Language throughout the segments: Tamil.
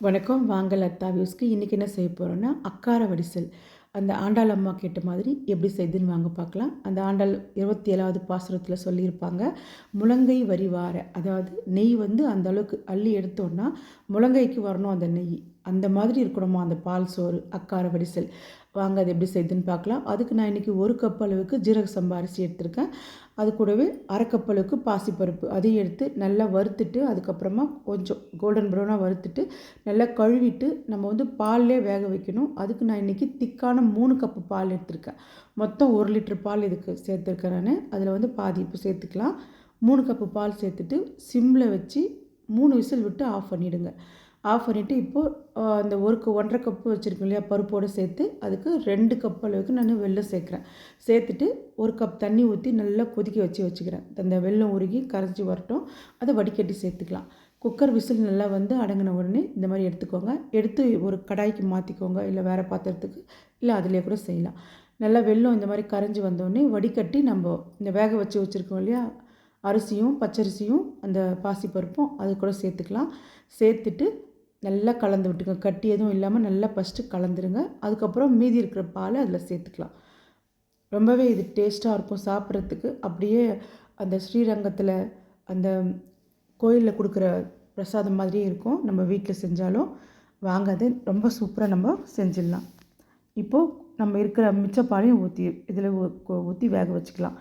வணக்கம். வாங்கல் அத்தா வியூஸ்க்கு இன்றைக்கி என்ன செய்ய போகிறோன்னா அக்கார வடிசல். அந்த ஆண்டாள் அம்மா கேட்ட மாதிரி எப்படி செய்துன்னு வாங்க பார்க்கலாம். அந்த ஆண்டாள் இருபத்தி ஏழாவது பாசுரத்தில் சொல்லியிருப்பாங்க முழங்கை வரி வார. அதாவது நெய் வந்து அந்த அளவுக்கு அள்ளி எடுத்தோன்னா முழங்கைக்கு வரணும் அந்த நெய். அந்த மாதிரி இருக்கணுமா? அந்த பால் சோறு அக்கார வடிசல். வாங்க அது எப்படி செய்யுதுன்னு பார்க்கலாம். அதுக்கு நான் இன்றைக்கி ஒரு கப் அளவுக்கு ஜீரக சம்பா அரிசி எடுத்திருக்கேன். அது கூடவே அரை கப் அளவுக்கு பாசிப்பருப்பு. அதையும் எடுத்து நல்லா வறுத்துட்டு அதுக்கப்புறமா கொஞ்சம் கோல்டன் ப்ரௌனாக வறுத்துட்டு நல்லா கழுவிட்டு நம்ம வந்து பால்லே வேக வைக்கணும். அதுக்கு நான் இன்றைக்கி திக்கான மூணு கப்பு பால் எடுத்திருக்கேன். மொத்தம் ஒரு லிட்டர் பால் இதுக்கு சேர்த்துருக்கேன் நான். அதில் வந்து பாதி இப்போ சேர்த்துக்கலாம். மூணு கப்பு பால் சேர்த்துட்டு சிம்மில் வச்சு மூணு விசில் விட்டு ஆஃப் பண்ணிவிடுங்க ஆஃப் பண்ணிவிட்டு இப்போது அந்த ஒரு ஒன்றரை கப்பு வச்சுருக்கோம் இல்லையா பருப்போடு சேர்த்து அதுக்கு ரெண்டு கப் அளவுக்கு நான் வெள்ளம் சேர்க்குறேன். சேர்த்துட்டு ஒரு கப் தண்ணி ஊற்றி நல்லா கொதிக்க வச்சு வச்சுக்கிறேன். அந்த வெள்ளம் உருகி கரைச்சி வரட்டும். அதை வடிகட்டி சேர்த்துக்கலாம். குக்கர் விசில் நல்லா வந்து அடங்கின உடனே இந்த மாதிரி எடுத்துக்கோங்க. எடுத்து ஒரு கடாய்க்கு மாற்றிக்கோங்க இல்லை வேறு பாத்திரத்துக்கு இல்லை அதிலே கூட செய்யலாம். நல்லா வெள்ளம் இந்த மாதிரி கரைஞ்சி வந்தோடனே வடிகட்டி நம்ம இந்த வேக வச்சு வச்சுருக்கோம் இல்லையா அரிசியும் பச்சரிசியும் அந்த பாசிப்பருப்பும் அது கூட சேர்த்துக்கலாம். சேர்த்துட்டு நல்லா கலந்து விட்டுங்க கட்டி எதுவும் இல்லாமல் நல்லா ஃபஸ்ட்டு கலந்துருங்க. அதுக்கப்புறம் மீதி இருக்கிற பாலை அதில் சேர்த்துக்கலாம். ரொம்பவே இது டேஸ்ட்டாக இருக்கும் சாப்பிட்றதுக்கு. அப்படியே அந்த ஸ்ரீரங்கத்தில் அந்த கோயிலில் கொடுக்குற பிரசாதம் மாதிரியே இருக்கும். நம்ம வீட்டில் செஞ்சாலும் வாங்காது ரொம்ப சூப்பராக நம்ம செஞ்சிடலாம். இப்போது நம்ம இருக்கிற மிச்ச பாலையும் ஊற்றி இதில் ஊற்றி வேக வச்சுக்கலாம்.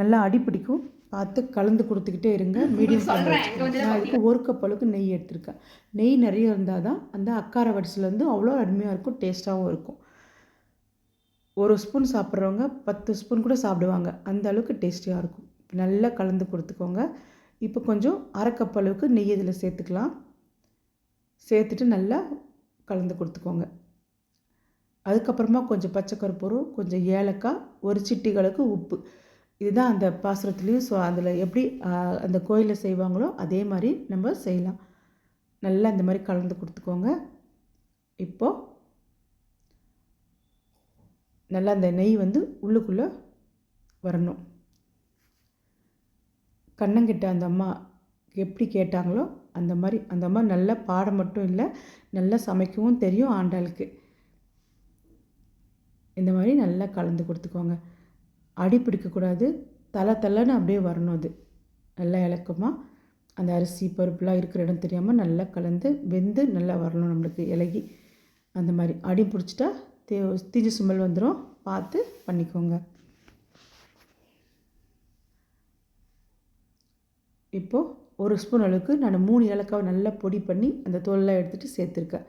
நல்லா அடி பிடிக்கும். பார்த்து கலந்து கொடுத்துக்கிட்டே இருங்க. மீடியம் நான் இதுக்கு ஒரு கப் அளவுக்கு நெய் எடுத்திருக்கேன். நெய் நிறைய இருந்தால் தான் அந்த அக்கார வடிசில் வந்து அவ்வளோ அருமையாக இருக்கும் டேஸ்ட்டாகவும் இருக்கும். ஒரு ஸ்பூன் சாப்பிட்றவங்க பத்து ஸ்பூன் கூட சாப்பிடுவாங்க. அந்த அளவுக்கு டேஸ்டியாக இருக்கும். நல்லா கலந்து கொடுத்துக்கோங்க. இப்போ கொஞ்சம் அரை கப் அளவுக்கு நெய் இதில் சேர்த்துக்கலாம். சேர்த்துட்டு நல்லா கலந்து கொடுத்துக்கோங்க. அதுக்கப்புறமா கொஞ்சம் பச்சை கருப்பூரம் கொஞ்சம் ஏலக்காய் ஒரு சிட்டிகளுக்கு உப்பு. இதுதான் அந்த பாசுரத்துலேயும் ஸோ அதில் எப்படி அந்த கோயிலில் செய்வாங்களோ அதே மாதிரி நம்ம செய்யலாம். நல்லா இந்த மாதிரி கலந்து கொடுத்துக்கோங்க. இப்போது நல்லா அந்த நெய் வந்து உள்ளுக்குள்ளே வரணும். கண்ணங்கிட்ட அந்த அம்மா எப்படி கேட்டாங்களோ அந்த மாதிரி அந்த அம்மா நல்லா பாட மட்டும் இல்லை நல்லா சமைக்கவும் தெரியும் ஆண்டாளுக்கு. இந்த மாதிரி நல்லா கலந்து கொடுத்துக்கோங்க. அடி பிடிக்கக்கூடாது தலை தலைன்னு அப்படியே வரணும் அது. நல்லா இலக்கமாக அந்த அரிசி பருப்புலாம் இருக்கிற இடம் தெரியாமல் நல்லா கலந்து வெந்து நல்லா வரணும் நம்மளுக்கு இலகி. அந்த மாதிரி அடி பிடிச்சிட்டா தே தீஞ்சு சுமல் வந்துடும் பார்த்து பண்ணிக்கோங்க. இப்போது ஒரு ஸ்பூன் அளவுக்கு நான் மூணு ஏலக்காவை நல்லா பொடி பண்ணி அந்த தோலெலாம் எடுத்துகிட்டு சேர்த்துருக்கேன்.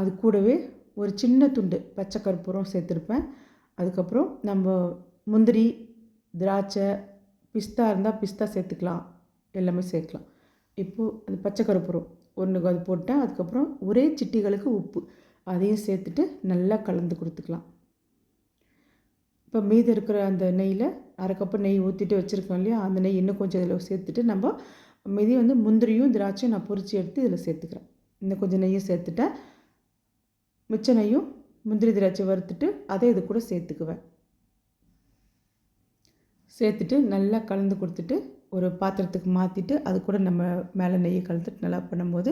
அது கூடவே ஒரு சின்ன துண்டு பச்சை கற்பூரம் சேர்த்துருப்பேன். அதுக்கப்புறம் நம்ம முந்திரி திராட்சை பிஸ்தா இருந்தால் பிஸ்தா சேர்த்துக்கலாம். எல்லாமே சேர்க்கலாம். இப்போது அது பச்சை கருப்புரம். ஒன்று அது போட்டேன். அதுக்கப்புறம் ஒரே சிட்டிகளுக்கு உப்பு. அதையும் சேர்த்துட்டு நல்லா கலந்து கொடுத்துக்கலாம். இப்போ மீதி இருக்கிற அந்த நெய்யில் அரை கப்பு நெய் ஊற்றிட்டு வச்சுருக்கோம் இல்லையா? அந்த நெய் இன்னும் கொஞ்சம் இதில் சேர்த்துட்டு நம்ம மீதி வந்து முந்திரியும் திராட்சையும் நான் பொறிச்சு எடுத்து இதில் சேர்த்துக்கிறேன். இன்னும் கொஞ்சம் நெய்யும் சேர்த்துட்டேன். மிச்ச நெய்யும் முந்திரி திராட்சை வறுத்துட்டு அதை இது கூட சேர்த்துக்குவேன். சேர்த்துட்டு நல்லா கலந்து கொடுத்துட்டு ஒரு பாத்திரத்துக்கு மாற்றிட்டு அது கூட நம்ம மேலே நெய்யை கலந்துட்டு நல்லா பண்ணும்போது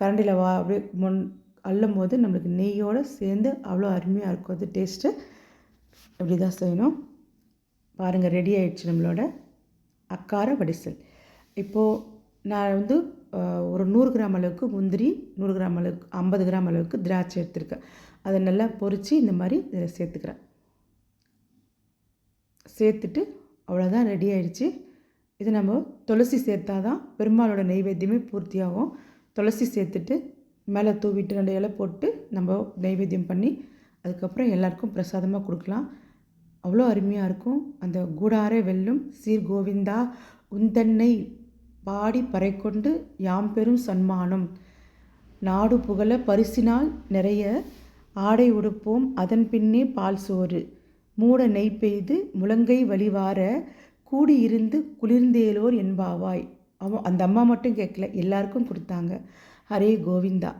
கரண்டியில் வா அப்படியே முன் அள்ளும் போது நம்மளுக்கு நெய்யோடு சேர்ந்து அவ்வளோ அருமையாக இருக்கும். அது டேஸ்ட்டு அப்படி தான் செய்யணும். பாருங்கள் ரெடி ஆகிடுச்சு நம்மளோட அக்கார வடிசல். இப்போது நான் வந்து ஒரு நூறு கிராம் அளவுக்கு முந்திரி நூறு கிராம் அளவுக்கு ஐம்பது கிராம் அளவுக்கு திராட்சை எடுத்திருக்கேன். அதை நல்லா பொறிச்சு இந்த மாதிரி இதில் சேர்த்துக்கிறேன். சேர்த்துட்டு அவ்வளோதான் ரெடி ஆயிடுச்சு. இது நம்ம துளசி சேர்த்தா தான் பெருமாளோட நெய்வேத்தியமே பூர்த்தியாகும். துளசி சேர்த்துட்டு மேலே தூவிட்டு ரெண்டு இலை போட்டு நம்ம நெய்வேத்தியம் பண்ணி அதுக்கப்புறம் எல்லாருக்கும் பிரசாதமாக கொடுக்கலாம். அவ்வளோ அருமையாக இருக்கும். அந்த கூடாரே வெல்லும் சீர் கோவிந்தா உந்தன்னை பாடி பறைக்கொண்டு யாம் பெரும் சன்மானம். நாடு புகழ பரிசினால் நிறைய ஆடை உடுப்போம் அதன் பின்னே பால் சோறு. மூட நெய் பெய்து முழங்கை வழிவார கூடியிருந்து குளிர்ந்தேலோர் என்பாவாய். அவன் அந்த அம்மா மட்டும் கேட்கல எல்லாருக்கும் கொடுத்தாங்க. ஹரே கோவிந்தா.